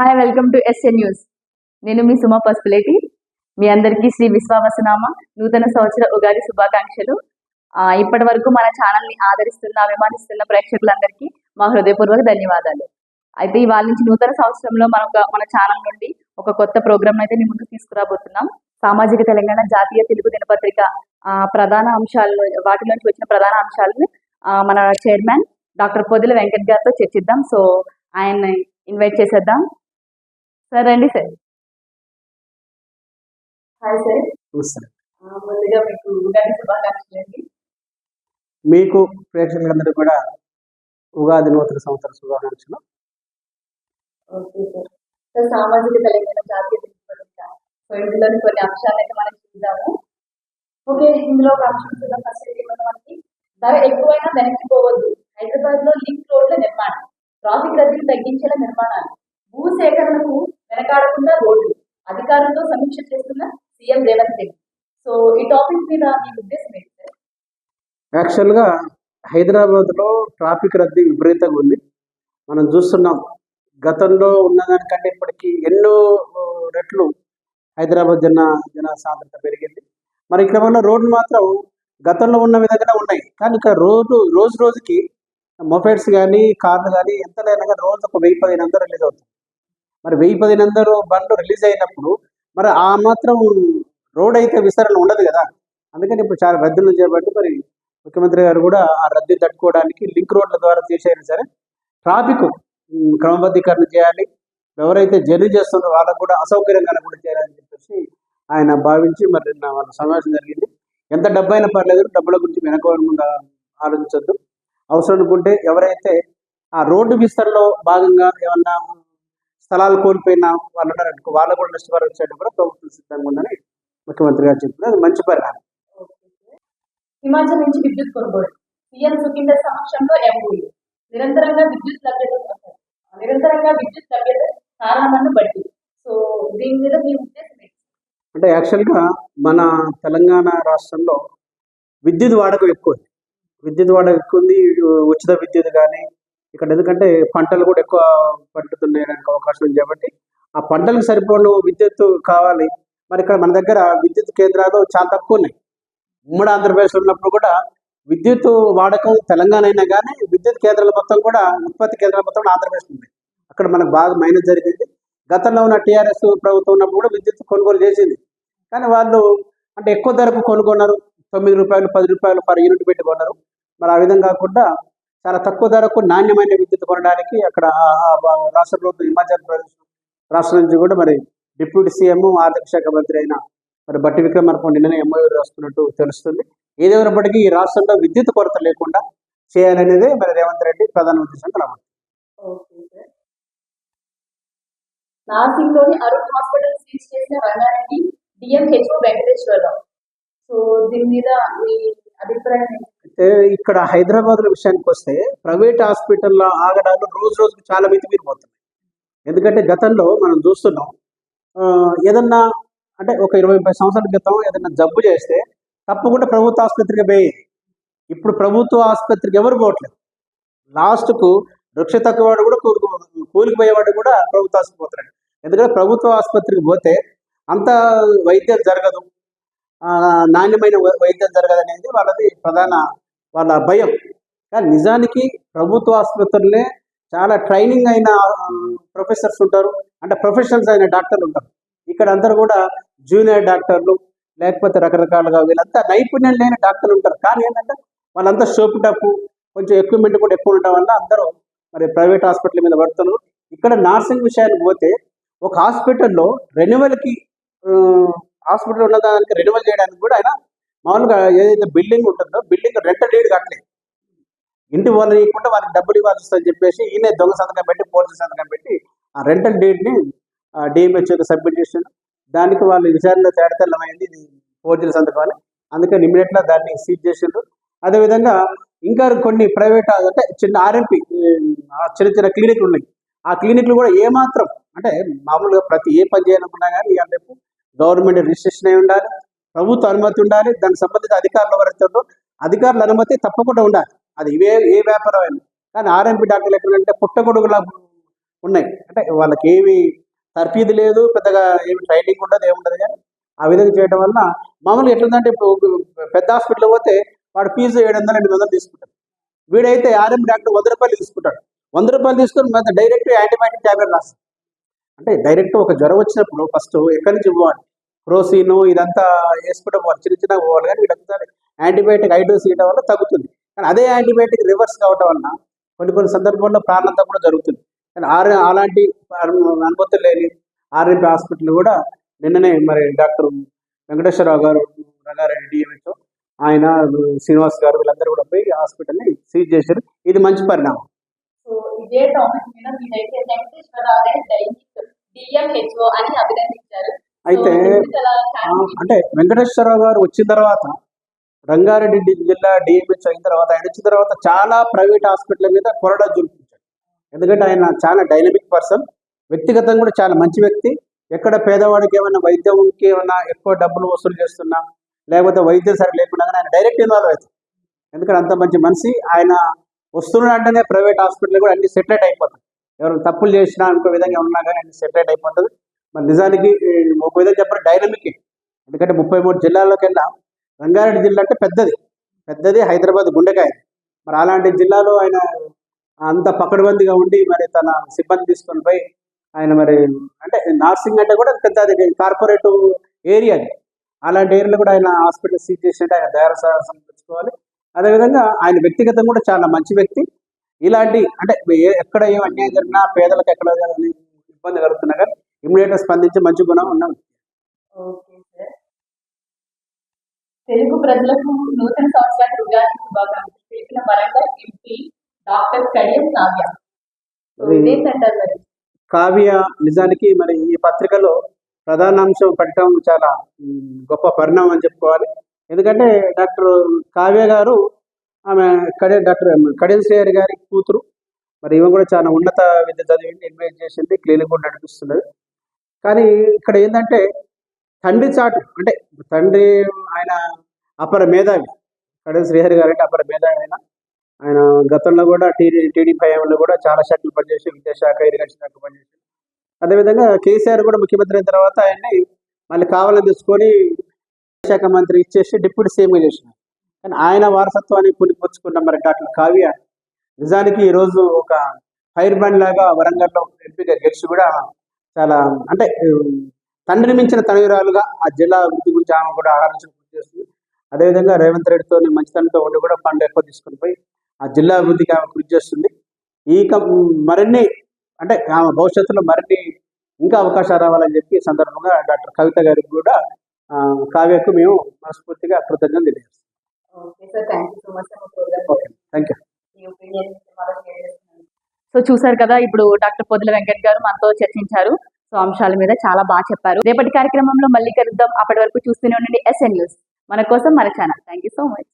Hi welcome to S N news నేను మీ సుమా పసుపులేటి. మీ అందరికీ శ్రీ విశ్వావసనామ నూతన సంవత్సర ఉగాది శుభాకాంక్షలు. ఇప్పటి వరకు మన ఛానల్ని ఆదరిస్తున్న అభిమానిస్తున్న ప్రేక్షకులందరికీ మా హృదయపూర్వక ధన్యవాదాలు. అయితే ఇవాళ నుంచి నూతన సంవత్సరంలో మన ఒక- మన ఛానల్ నుండి ఒక కొత్త ప్రోగ్రామ్ అయితే మీ ముందుకు తీసుకురాబోతున్నాం. సామాజిక తెలంగాణ జాతీయ తెలుగు దినపత్రిక ప్రధాన అంశాలను వాటిలోంచి వచ్చిన ప్రధాన అంశాలను మన చైర్మన్ డాక్టర్ పొదిల వెంకట్ గారితో చర్చిద్దాం. సో ఆయన్ని ఇన్వైట్ చేసేద్దాం. సార్ రండి సార్. Hi sir. ముందుగా మీకు ఉగాది శుభాకాంక్షలు అండి. మీకు ప్రేక్షకులందరూ కూడా ఉగాది నూతన సంవత్సర శుభాకాంక్షలు. Okay sir. సార్ సామాజిక తెలంగాణ జాతీయ సో ఇందులోని కొన్ని అంశాలు అయితే మనం చూద్దాము. ఓకే ఇందులో ఒక అంశం చూద్దాం ఫస్ట్ ఏమన్నా మనకి? ధర ఎక్కువైనా వెనక్కి పోవద్దు హైదరాబాద్లో లింక్ రోడ్ల నిర్మాణం. ట్రాఫిక్ రద్దీని తగ్గించేలా నిర్మాణాలు. భూ సేకరణకు వెనకాడకుండా రోడ్లు అధికారులతో సమీక్ష చేస్తున్న సీఎం రేవంత్ రెడ్డి. సో ఈ టాపిక్ మీద మీ ఉద్దేశం ఏంటి సార్? యాక్చువల్గా హైదరాబాద్లో ట్రాఫిక్ రద్దీ విపరీతంగా ఉంది. మనం చూస్తున్నాం గతంలో ఉన్నదానికంటే ఇప్పటికీ ఎన్నో రెట్లు హైదరాబాద్ జన జన సాంద్రత పెరిగింది. మరి ఇక్కడ ఉన్న రోడ్లు మాత్రం గతంలో ఉన్న విధంగానే ఉన్నాయి. కానీ ఇక్కడ రోజు రోజు రోజుకి మొబైల్స్ కానీ కార్లు కానీ ఎంత లేనగా రోజు ఒక వెయ్యి పదిహేను వందలు రిలీజ్ అవుతుంది. మరి వెయ్యి పదిహేను వందలు బండ్లు రిలీజ్ అయినప్పుడు మరి ఆ మాత్రం రోడ్ అయితే విస్తరణ ఉండదు కదా. అందుకని ఇప్పుడు చాలా రద్దులు చేపట్టి మరి ముఖ్యమంత్రి గారు కూడా ఆ రద్దీ తట్టుకోవడానికి లింక్ రోడ్ల ద్వారా చేసేయాలి సరే. ట్రాఫిక్ క్రమబద్ధీకరణ చేయాలి. ఎవరైతే జర్నీ చేస్తున్నారో వాళ్ళకు కూడా అసౌకర్యంగా కూడా చేయాలని చెప్పేసి ఆయన భావించి మరి నిన్న వాళ్ళ సమావేశం జరిగింది. ఎంత డబ్బు అయినా పర్లేదు డబ్బుల గురించి వెనకకుండా ఆలోచించద్దు. అవసరం అనుకుంటే ఎవరైతే ఆ రోడ్డు విస్తరణలో భాగంగా ఏమన్నా స్థలాలు కోల్పోయిన వాళ్ళు ఉన్నారనుకో వాళ్ళకు కూడా నష్టపరం చేయడం కూడా ప్రభుత్వం సిద్ధంగా ఉందని ముఖ్యమంత్రి గారు చెప్పిన అది మంచి పరిణామం హిమాచల్ నుంచి విద్యుత్ కొనుగోలు. సీఎం సుఖీందర్ సమక్షంలో ఎంఓయూ నిరంతరంగా విద్యుత్ లభ్యత నిరంతరంగా విద్యుత్ లభ్యత కారణమని బట్టి. సో దీని మీద మీ ఉద్దేశం అంటే యాక్చువల్గా మన తెలంగాణ రాష్ట్రంలో విద్యుత్ వాడకం ఎక్కువ ఉంది. విద్యుత్ వాడకం ఎక్కువ ఉంది ఉచిత విద్యుత్ కానీ ఇక్కడ ఎందుకంటే పంటలు కూడా ఎక్కువ పండుతుండడానికి అవకాశం ఉంది కాబట్టి ఆ పంటలకు సరిపోను విద్యుత్ కావాలి. మరి ఇక్కడ మన దగ్గర విద్యుత్ కేంద్రాలు చాలా తక్కువ ఉన్నాయి. ఉమ్మడి ఆంధ్రప్రదేశ్ ఉన్నప్పుడు కూడా విద్యుత్ వాడకం తెలంగాణ అయినా కానీ విద్యుత్ కేంద్రాలు మొత్తం కూడా ఉత్పత్తి కేంద్రాల మొత్తం కూడా ఆంధ్రప్రదేశ్ ఉంది అక్కడ మనకు బాగా మైనస్ జరిగింది. గతంలో ఉన్న టీఆర్ఎస్ ప్రభుత్వం ఉన్నప్పుడు కూడా విద్యుత్ కొనుగోలు చేసింది. కానీ వాళ్ళు అంటే ఎక్కువ ధరకు కొనుగొన్నారు. తొమ్మిది రూపాయలు పది రూపాయలు పర్ యూనిట్ పెట్టుకున్నారు మరి ఆ విధంగా కాకుండా చాలా తక్కువ ధరకు నాణ్యమైన విద్యుత్ కొనడానికి అక్కడ రాష్ట్ర ప్రభుత్వం హిమాచల్ ప్రదేశ్ రాష్ట్రం నుంచి కూడా మరి డిప్యూటీ సీఎం ఆర్థిక శాఖ మంత్రి అయిన మరి బట్టి విక్రమార్క నిన్ననే ఎంఓయూ రాస్తున్నట్టు తెలుస్తుంది. ఏదేమైనప్పటికీ ఈ రాష్ట్రంలో విద్యుత్ కొరత లేకుండా చేయాలనేదే మరి రేవంత్ రెడ్డి ప్రధాన ఉద్దేశం కలవాలి ఓకే నాసిక్లోని అరుణ్ హాస్పిటల్ సీజ్ చేసిన రంగారెడ్డి డిఎంహెచ్ఓ వెంకటేశ్వరరావు. సో దీని మీద మీ అభిప్రాయం ఇక్కడ హైదరాబాద్ విషయానికి వస్తే ప్రైవేట్ హాస్పిటల్లో ఆగడాలు రోజు రోజుకు చాలా మితిమీరిపోతున్నాయి ఎందుకంటే గతంలో మనం చూస్తున్నాం ఏదన్నా అంటే ఒక ఇరవై ముప్పై సంవత్సరాల క్రితం ఏదన్నా జబ్బు చేస్తే తప్పకుండా ప్రభుత్వ ఆసుపత్రికి పోయి ఇప్పుడు ప్రభుత్వ ఆసుపత్రికి ఎవరు పోవట్లేదు. లాస్ట్కు వృక్ష తక్కువవాడు కూడా కూలికి కూలికి పోయేవాడు కూడా ప్రభుత్వ ఆసుపత్రి పోతున్నాడు. ఎందుకంటే ప్రభుత్వ ఆసుపత్రికి పోతే అంత వైద్యం జరగదు నాణ్యమైన వైద్యం జరగదు అనేది వాళ్ళది ప్రధాన వాళ్ళ భయం. కానీ నిజానికి ప్రభుత్వ ఆసుపత్రులే చాలా ట్రైనింగ్ అయిన ప్రొఫెసర్స్ ఉంటారు. అంటే ప్రొఫెషనల్స్ అయిన డాక్టర్లు ఉంటారు. ఇక్కడ అందరు కూడా జూనియర్ డాక్టర్లు లేకపోతే రకరకాలుగా వీళ్ళంతా నైపుణ్యం లేని డాక్టర్లు ఉంటారు. కానీ ఏంటంటే వాళ్ళంతా షోపు టప్పు కొంచెం ఎక్విప్మెంట్ కూడా ఎక్కువ ఉండడం వల్ల అందరూ మరి ప్రైవేట్ హాస్పిటల్ మీద పడుతున్నారు. ఇక్కడ నర్సింగ్ విషయానికి పోతే ఒక హాస్పిటల్లో రెన్యువల్కి హాస్పిటల్ ఉన్న దానికి రెన్యువల్ చేయడానికి కూడా ఆయన మామూలుగా ఏదైతే బిల్డింగ్ ఉంటుందో బిల్డింగ్ రెంట్ డీడ్ కట్టలేదు ఇంటి వాళ్ళు ఇవ్వకుండా వాళ్ళకి డబ్బులు ఇవ్వాల్సి వస్తుందని చెప్పేసి ఈయన దొంగ సంతకం పెట్టి పోలీసు సంతకం పెట్టి ఆ రెంటల్ డీడ్ని డిఎంహెచ్ఓకి సబ్మిట్ చేసాడు దానికి వాళ్ళు విచారణలో తేడతెల్లమైంది ఇది ఫోర్జరీ సంతకం అని. అందుకని ఇమీడియట్గా దాన్ని సీజ్ చేసిండ్రు అదేవిధంగా ఇంకా కొన్ని ప్రైవేట్ అంటే చిన్న ఆర్ఎంపీ చిన్న చిన్న క్లినిక్లు ఉన్నాయి. ఆ క్లినిక్లు కూడా ఏమాత్రం అంటే మామూలుగా ప్రతి ఏ పని చేయాలనుకున్నా కానీ రేపు గవర్నమెంట్ రిజిస్ట్రేషన్ అయి ఉండాలి. ప్రభుత్వ అనుమతి ఉండాలి దానికి సంబంధించిన అధికారులు ఎవరైతే అధికారుల అనుమతి తప్పకుండా ఉండాలి. అది ఇవే ఏ వ్యాపారం అయినా కానీ ఆర్ఎంపీ డాక్టర్లు ఎక్కడంటే పుట్టగొడుగులా ఉన్నాయి. అంటే వాళ్ళకి ఏమి తర్ఫీదు లేదు పెద్దగా ఏమి ట్రైనింగ్ ఉండదు ఏముండదు కానీ ఆ విధంగా చేయడం వల్ల మామూలుగా ఎట్లుందంటే ఇప్పుడు పెద్ద హాస్పిటల్ పోతే వాడు ఫీజు ఏడు వందలు ఎనిమిది వందలు తీసుకుంటాడు వీడైతే ఆర్ఎం డాక్టర్ వంద రూపాయలు తీసుకుంటాడు. వంద రూపాయలు తీసుకొని డైరెక్ట్ యాంటీబయాటిక్ ట్యాబ్లెట్ రాస్తాడు. అంటే డైరెక్ట్ ఒక జ్వరం వచ్చినప్పుడు ఫస్ట్ ఎక్కడి నుంచి పోవాలి? ప్రోసీను ఇదంతా వేసుకుంటే వారు చిన్న చిన్న పోవాలి కానీ వీడు యాంటీబయాటిక్ ఐడోస్ ఇవ్వడం వల్ల తగ్గుతుంది. కానీ అదే యాంటీబయాటిక్ రివర్స్ కావడం వలన కొన్ని కొన్ని సందర్భాల్లో ప్రాణంతా కూడా జరుగుతుంది. కానీ ఆర్ అలాంటి అనుమతులు లేని ఆర్ఎంపీ హాస్పిటల్ కూడా నిన్ననే మరి డాక్టర్ వెంకటేశ్వరరావు గారు రంగారెడ్డి డిఎంహెచ్ఓ ఆయన శ్రీనివాస్ గారు వీళ్ళందరూ కూడా పోయి హాస్పిటల్ని సీజ్ చేశారు. ఇది మంచి పరిణామం. సో ఇదే టాపిక్ మీద మీరైతే వెంకటేశ్వరరావు గారి డైనిక్ డిఎంహెచ్ఓ అని అభినందించారు. అయితే అంటే వెంకటేశ్వరరావు గారు వచ్చిన తర్వాత రంగారెడ్డి జిల్లా డిఎంహెచ్ అయిన తర్వాత ఆయన వచ్చిన తర్వాత చాలా ప్రైవేట్ హాస్పిటల్ మీద కొరడా చూపించాడు ఎందుకంటే ఆయన చాలా డైనమిక్ పర్సన్ వ్యక్తిగతంగా కూడా చాలా మంచి వ్యక్తి. ఎక్కడ పేదవాడికి ఏమైనా వైద్యంకి ఏమైనా ఎక్కువ డబ్బులు వసూలు చేస్తున్నా లేకపోతే వైద్యం సరి లేకుండా ఆయన డైరెక్ట్ ఇన్వాల్వ్ అవుతాడు. ఎందుకంటే అంత మంచి మనిషి. ఆయన వస్తున్నాడంటేనే ప్రైవేట్ హాస్పిటల్ కూడా అన్ని సెటిలైట్ అయిపోతాయి. ఎవరు తప్పులు చేసినా ఇంకో విధంగా ఉన్నా కానీ అన్ని సెటిలైట్ అయిపోతుంది మరి నిజానికి ఈ ఒక విధంగా డైనమిక్ ఎందుకంటే ముప్పై మూడు జిల్లాల్లోకెల్లా రంగారెడ్డి జిల్లా అంటే పెద్దది. పెద్దది హైదరాబాద్ గుండెకాయ. మరి అలాంటి జిల్లాలో ఆయన అంత పకడ్బందీగా ఉండి మరి తన సిబ్బంది తీసుకొని పోయి ఆయన మరి అంటే నార్సింగ్ అంటే కూడా పెద్ద అది కార్పొరేట్ ఏరియా అది. అలాంటి ఏరియాలో కూడా ఆయన హాస్పిటల్ సీజ్ చేసినట్టు ఆయన దయార సాహసం తెచ్చుకోవాలి అదేవిధంగా ఆయన వ్యక్తిగతం కూడా చాలా మంచి వ్యక్తి. ఇలాంటి అంటే ఎక్కడ ఏం అన్యాయం జరిగినా పేదలకు ఎక్కడ ఇబ్బంది కలుగుతున్నా కానీ ఇమీడియట్గా స్పందించి మంచి గుణం ఉన్నాం తెలుగు ప్రజలకు నూతన సంవత్సరానికి ఉగాది శుభాకాంక్షలు. తెలిపిన వరంగల్ ఎంపీ డాక్టర్ కడియం కావ్య. కావ్య నిజానికి మరి ఈ పత్రికలో ప్రధానాంశం పెట్టడం చాలా గొప్ప పరిణామం అని చెప్పుకోవాలి. ఎందుకంటే డాక్టర్ కావ్య గారు ఆమె కడే డాక్టర్ కడియం శ్రేయర్ గారి కూతురు. మరి ఈమె కూడా చాలా ఉన్నత విద్య చదివింది ఇన్వెస్ట్ చేసింది క్లినిక్ కూడా నడిపిస్తున్నది. కానీ ఇక్కడ ఏంటంటే తండ్రి చాటు అంటే తండ్రి ఆయన అపర మేధావి కడియం శ్రీహరి గారు అంటే అపర మేధావి ఆయన. ఆయన గతంలో కూడా టీడీ టీడీపీ హయాంలో కూడా చాలా శాఖలు పనిచేసి విద్యాశాఖ ఇరిగేషన్ శాఖ పనిచేసి. అదేవిధంగా కేసీఆర్ కూడా ముఖ్యమంత్రి అయిన తర్వాత ఆయన్ని మళ్ళీ కావాలని తీసుకొని శాఖ మంత్రి ఇచ్చేసి డిప్యూటీ సీఎంగా చేసినారు. కానీ ఆయన వారసత్వాన్ని పులిపుచ్చుకున్న మరి డాక్టర్ కావ్య నిజానికి ఈరోజు ఒక ఫైర్ బండ్ లాగా వరంగల్లో ఎంపీగా గెలిచి కూడా చాలా అంటే ఉమ్, తండ్రిని మించిన తనయురాలుగా ఆ జిల్లా అభివృద్ధి గురించి ఆమె కూడా ఆలోచన చేస్తుంది. అదేవిధంగా రేవంత్ రెడ్డితో మంచితనంతో ఉండి కూడా ఫండ్ ఎక్కువ తీసుకుని పోయి ఆ జిల్లా అభివృద్ధికి ఆమె కృషి చేస్తుంది. ఈ మరిన్ని అంటే ఆమె భవిష్యత్తులో మరిన్ని ఇంకా అవకాశాలు రావాలని చెప్పి సందర్భంగా డాక్టర్ కవిత గారికి కూడా కావ్యకు మేము మనస్ఫూర్తిగా కృతజ్ఞతలు తెలియజేస్తాం థ్యాంక్ యూ సో చూసారు కదా ఇప్పుడు డాక్టర్ పొదిల వెంకట్ గారు మనతో చర్చించారు. సో అంశాల మీద చాలా బాగా చెప్పారు. రేపటి కార్యక్రమంలో మళ్ళీ కలుద్దాం. అప్పటి వరకు చూస్తూనే ఉండండి ఎస్ఎన్ న్యూస్ మన కోసం మన channel. Thank you so much